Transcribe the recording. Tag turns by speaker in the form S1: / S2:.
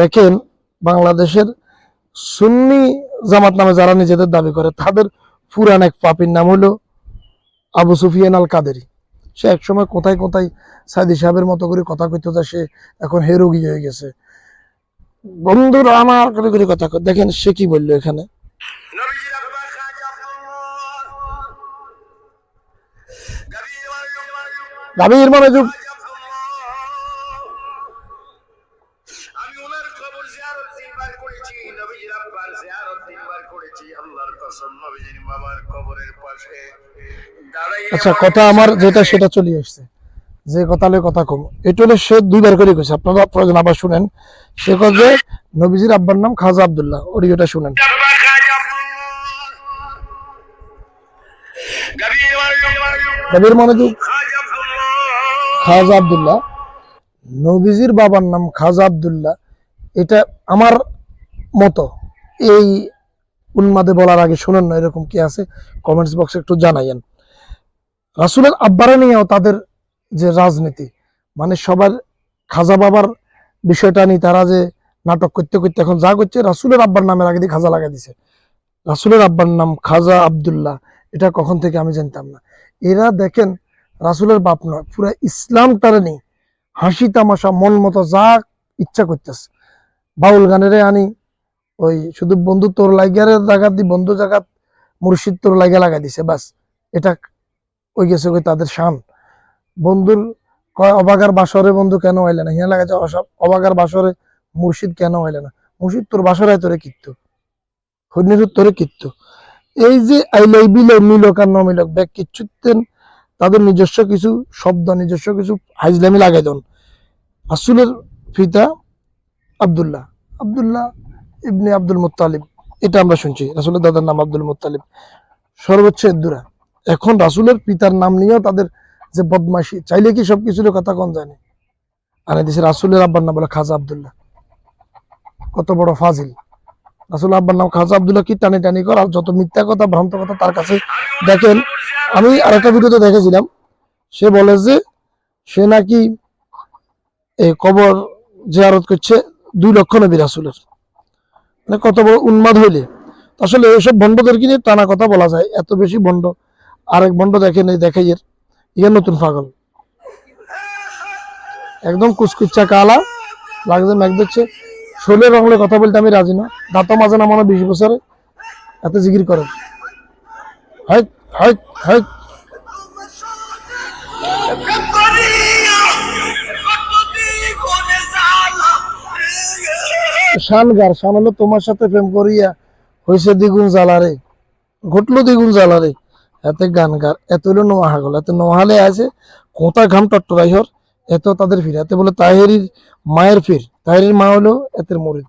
S1: দেখেন বাংলাদেশের সুন্নি জামাত নামে যারা নিজেদের দাবি করে, তাদের পুরান এক পাপির নাম হলো আবু সুফিয়ান আল কাদেরি সে একসময় কোথায় কোথায় সাইদি সাহেবের মতো করে কথা কইতে যায় সে এখন হেরোগী হয়ে গেছে। বন্ধুরা আমার করে করে কথা দেখেন সে কি বলল এখানে?
S2: নবীজির আব্বা ওনার জিয়ারত তিনবার করেছি নবীজির আব্বার জিয়ারত তিনবার করেছি আল্লাহর কসম নবীজির মামার কবরের পাশে
S1: আচ্ছা কথা আমার যেটা সেটা চলে আসছে। যে কথা কথা কম এটা হলে সে দুইবার করে কইছে। আপনারা প্রয়োজন আবার শুনেন। সে কথা নবীজির আব্বার নাম খাজা আব্দুল্লাহ। অডিওটা শুনেন। নবীর মনোযোগ
S2: আব্দুল্লাহ।
S1: খাজা আব্দুল্লাহ। নবীজির বাবার নাম খাজা আব্দুল্লাহ। এটা আমার মতো। এই উন্মাদে বলার আগে শোনেন না এরকম কি আছে? কমেন্টস বক্সে একটু জানাইয়েন। রাসুলের আব্বারা নিয়েও তাদের যে রাজনীতি মানে সবার খাজা বাবার বিষয়টা নিয়ে তারা যে নাটক করতে করতে এখন যা করছে, রাসুলের আব্বার নামের আগে দিয়ে খাজা লাগা দিছে। রাসুলের আব্বার নাম খাজা আব্দুল্লাহ, এটা কখন থেকে আমি জানতাম না। এরা দেখেন, রাসুলের বাপ নয়, পুরো ইসলাম তারা নেই হাসি তামাশা মন মতো যা ইচ্ছা করতেছে। বাউল গানেরে আনি, ওই শুধু বন্ধু তোর লাগারে জায়গা দি, বন্ধু জায়গা মুর্শিদ তোর লাগা লাগাই দিছে, বাস। এটা ওই গেছে ওই তাদের শান। বন্ধুর কয় অবাগার বাসরে বন্ধু কেন হইলে না? হিয়া লাগাইছে অবাগার বাসরে মুর্শিদ কেন হইলে না? মুর্শিদ তোর বাসরে তোরে কিত্তু। হরিণের তোরে কিত্তু। এই যে আইলাই বিলে, মিলক আর নমিলক ব্যাগ কিচ্ছুতেন তাদের নিজস্ব কিছু শব্দ, নিজস্ব কিছু হাইজলামি লাগাই দেন। রাসুলের পিতা Abdullah. Abdullah ibn Abdul Muttalib. এটা আমরা শুনছি। রাসুলের দাদার নাম আব্দুল মুত্তালিব। সর্বোচ্চ এদ্দুরা এখন রাসুলের পিতার নাম নিয়েও তাদের যে বদমাশি, চাইলে কি সব কিছুর কথা কোন জানে আর দেশে রাসুলের আব্বার নাম বলে খাজা আব্দুল্লাহ। কত বড় ফাজিল। রাসুল আব্বার নাম খাজা আবদুল্লাহ কি টানি টানি কর? আর যত মিথ্যা কথা, ভ্রান্ত কথা তার কাছে দেখেন। আমি আরেকটা ভিডিওতে দেখেছিলাম। সে বলে যে, সে নাকি এই কবর জিয়ারত করছে দুই লক্ষ নবী রাসুলের মানে কত বড় উন্মাদ হইলে আসলে এইসব ভণ্ডদেরকে নিয়ে টানা কথা বলা যায় এত বেশি ভণ্ড আরেক ভণ্ড দেখে নেই দেখাই এর ইয়ে নতুন পাগল একদম কুচকুচ্চা কালা লাগছে ম্যাক দিচ্ছে শোলে বাংলায় কথা বলতে আমি রাজি না দাঁত মাঝে না মনে বিশ বছরে এত জিগির করে হাই হাই শান গার শান হলো তোমার সাথে প্রেম করিয়া হয়েছে দ্বিগুণ জ্বালারে ঘটলো দ্বিগুণ জ্বালারে এতে গান গার এত হলো গল। এত নোয়াহালে আছে কোঁতা ঘাম টট্টরাইহর এত তাদের ফির এতে বলে তাহেরির মায়ের ফির। তাহেরির মা হলো এতের মরিদ।